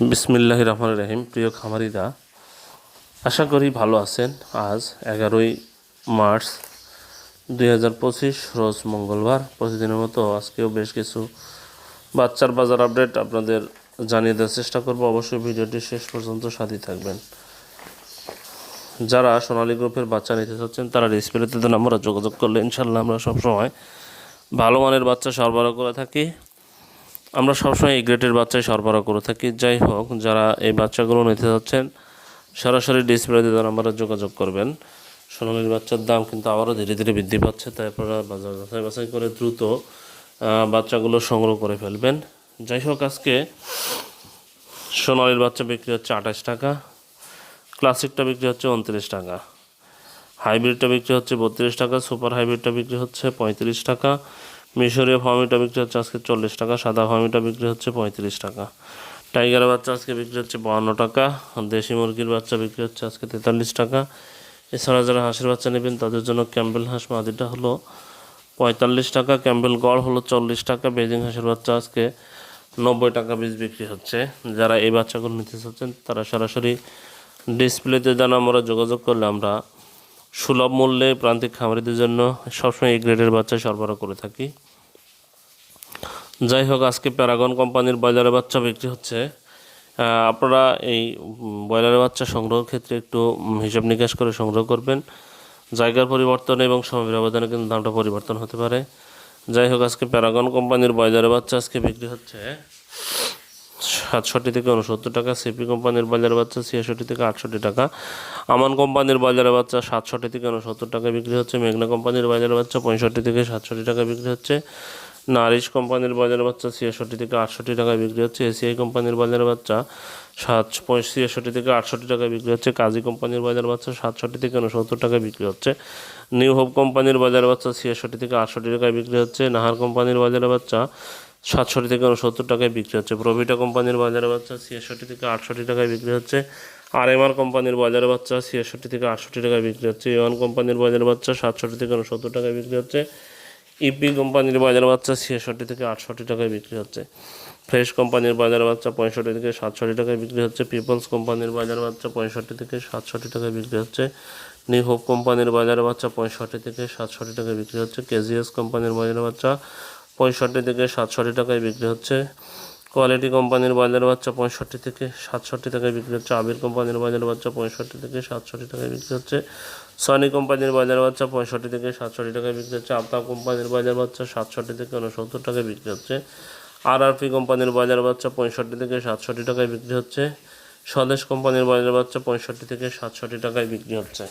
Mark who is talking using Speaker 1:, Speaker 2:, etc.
Speaker 1: বিসমিল্লাহ রহমান রহিম। প্রিয় খামারিরা, আশা করি ভালো আছেন। আজ এগারোই মার্চ দুই হাজার পঁচিশ, রোজ মঙ্গলবার। প্রতিদিনের মতো আজকেও বেশ কিছু বাচ্চার বাজার আপডেট আপনাদের জানিয়ে দেওয়ার চেষ্টা করব। অবশ্যই ভিডিওটি শেষ পর্যন্ত সাথী থাকবেন। যারা সোনালী গ্রুপের বাচ্চা নিতে চাচ্ছেন, তারা ডিসপ্লেতে আমরা যোগাযোগ করলে ইনশাল্লাহ আমরা সবসময় ভালো মানের বাচ্চা সরবরাহ করে থাকি। আমরা সবসময় এই গ্রেডের বাচ্চাই সরবরাহ করে থাকি। যাই হোক, যারা এই বাচ্চাগুলো নিতে যাচ্ছেন, সরাসরি ডিসপ্লেতে দেওয়ার আমরা যোগাযোগ করবেন। সোনালির বাচ্চার দাম কিন্তু আবারও ধীরে ধীরে বৃদ্ধি পাচ্ছে, তাই আপনারা বাজার যাচাই বাছাই করে দ্রুত বাচ্চাগুলো সংগ্রহ করে ফেলবেন। যাই হোক, আজকে সোনালির বাচ্চা বিক্রি হচ্ছে আঠাশ টাকা, ক্লাসিকটা বিক্রি হচ্ছে উনত্রিশ টাকা, হাইব্রিডটা বিক্রি হচ্ছে বত্রিশ টাকা, সুপার হাইব্রিডটা বিক্রি হচ্ছে পঁয়ত্রিশ টাকা মিশরীয় ফার্মিটা বিক্রি হচ্ছে আজকে চল্লিশ টাকা, সাদা ফার্মিটা বিক্রি হচ্ছে পঁয়ত্রিশ টাকা। টাইগারের বাচ্চা আজকে বিক্রি হচ্ছে বাহান্ন টাকা, দেশি মুরগির বাচ্চা বিক্রি হচ্ছে আজকে তেতাল্লিশ টাকা। এছাড়া যারা হাঁসের বাচ্চা নেবেন, তাদের জন্য ক্যাম্বেল হাঁস মাদিটা হলো পঁয়তাল্লিশ টাকা ক্যাম্বেল গড় হলো চল্লিশ টাকা, বেজিং হাঁসের বাচ্চা আজকে নব্বই টাকা বীজ বিক্রি হচ্ছে। যারা এই বাচ্চাগুলো নিতে চাচ্ছেন, তারা সরাসরি ডিসপ্লেতে যেন আমরা যোগাযোগ করলে আমরা সুলভ মূল্যে প্রান্তিক খামারিদের জন্য সবসময় এই গ্রেডের বাচ্চা সরবরাহ করে থাকি। যাই হোক, আজকে প্যারাগন কোম্পানির ব্রয়লারের বাচ্চা বিক্রি হচ্ছে। আপনারা এই ব্রয়লারের বাচ্চা সংগ্রহের ক্ষেত্রে একটু হিসাব নিকাশ করে সংগ্রহ করবেন। জায়গার পরিবর্তন এবং সময় ব্যবধানে কিন্তু দামটা পরিবর্তন হতে পারে। যাই হোক, আজকে প্যারাগন কোম্পানির ব্রয়লারের বাচ্চা আজকে বিক্রি হচ্ছে সাতষট্টি থেকে উনসত্তর টাকা সিপি কোম্পানির বাজারে বাচ্চা ছিয়াষট্টি থেকে আটষট্টি টাকা। আমান কোম্পানির বাজারে বাচ্চা সাতষট্টি থেকে উনসত্তর টাকা বিক্রি হচ্ছে। মেঘনা কোম্পানির বাজারে বাচ্চা পঁয়ষট্টি থেকে সাতষট্টি টাকা বিক্রি হচ্ছে। নারিশ কোম্পানির বাজারে বাচ্চা ছিয়াষট্টি থেকে আটষট্টি টাকা বিক্রি হচ্ছে। এসিআই কোম্পানির বাজারে বাচ্চা সাত ছিয়াষট্টি থেকে আটষট্টি টাকা বিক্রি হচ্ছে। কাজী কোম্পানির বাজার বাচ্চা সাতষট্টি থেকে উনসত্তর টাকা বিক্রি হচ্ছে। নিউ হোপ কোম্পানির বাজারে বাচ্চা ছিয়াষট্টি থেকে আটষট্টি টাকায় বিক্রি হচ্ছে। নাহার কোম্পানির বাজারে বাচ্চা সাতষট্টি থেকে উনসত্তর টাকায় বিক্রি হচ্ছে। প্রভিটা কোম্পানির বাজারে বাচ্চা ছিয়াষট্টি থেকে আটষট্টি টাকায় বিক্রি হচ্ছে। আর এম আর কোম্পানির বাজারে বাচ্চা ছিয়াষট্টি থেকে আটষট্টি টাকায় বিক্রি হচ্ছে। এ ওয়ান কোম্পানির বাজারে বাচ্চা সাতষট্টি থেকে উনসত্তর টাকায় বিক্রি হচ্ছে। ইপি কোম্পানির বাজারে বাচ্চা ছিয়াষট্টি থেকে আটষট্টি টাকায় বিক্রি হচ্ছে। ফ্রেশ কোম্পানির বাজারে বাচ্চা পঁয়ষট্টি থেকে সাতষট্টি টাকায় বিক্রি হচ্ছে। পিপলস কোম্পানির বাজারে বাচ্চা পঁয়ষট্টি থেকে সাতষট্টি টাকায় বিক্রি হচ্ছে। নিউ হোপ কোম্পানির বাজারে বাচ্চা পঁয়ষট্টি থেকে সাতষট্টি টাকায় বিক্রি হচ্ছে। কেজিএস কোম্পানির বাজারে বাচ্চা পঁয়ষট্টি থেকে সাতষট্টি টাকায় বিক্রি হচ্ছে। কোয়ালিটি কোম্পানির বাজারে বাচ্চা পঁয়ষট্টি থেকে সাতষট্টি টাকায় বিক্রি হচ্ছে। আবির কোম্পানির বাজারে বাচ্চা পঁয়ষট্টি থেকে সাতষট্টি টাকায় বিক্রি হচ্ছে। সনি কোম্পানির বাজার বাচ্চা পঁয়ষট্টি থেকে সাতষট্টি টাকায় বিক্রি হচ্ছে। আপতা কোম্পানির বাজার বাচ্চা সাতষট্টি থেকে উনসত্তর টাকায় বিক্রি হচ্ছে। আর কোম্পানির বাজার বাচ্চা পঁয়ষট্টি থেকে সাতষট্টি টাকায় বিক্রি হচ্ছে। স্বদেশ কোম্পানির বাজার বাচ্চা পঁয়ষট্টি থেকে সাতষট্টি টাকায় বিক্রি হচ্ছে।